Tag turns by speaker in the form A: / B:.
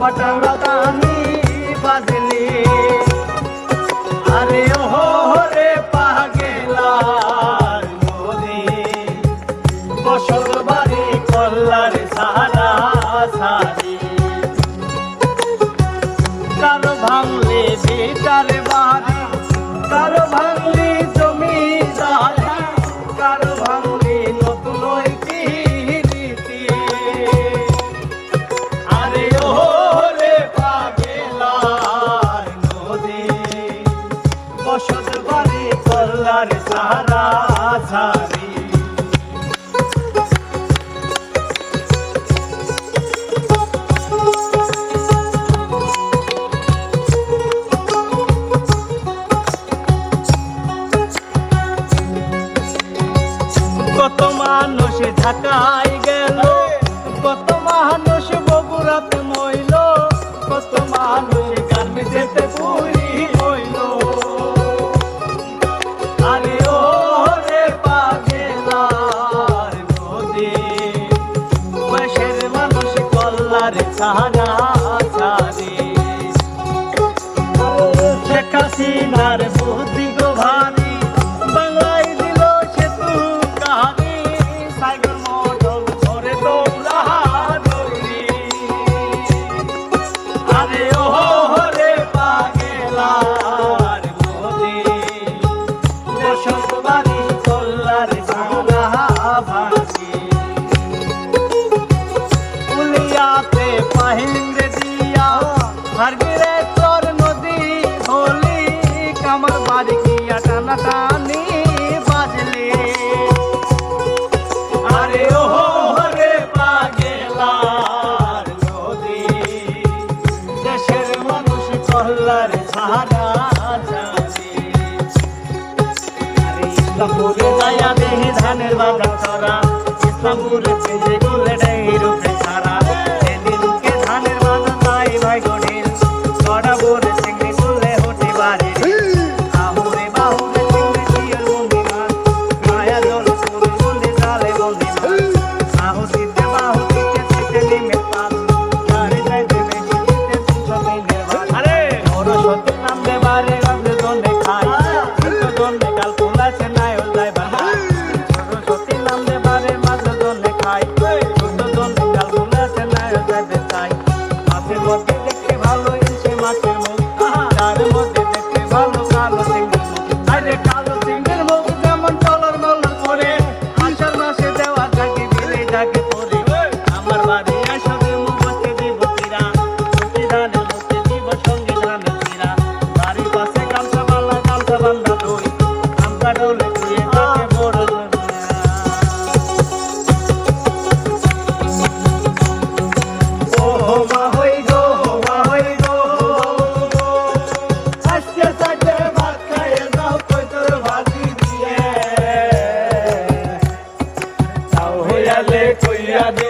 A: পটরদানি বাজলি আরে ও রে পাগেলার মোরে বসর বাড়ি কল্লার সাহারা ওষুধ বলে সারা সারা সাহান ইসলামপুরে যায়া দেহি ধানের বাগান চরা ইসলামপুরে Obrigado.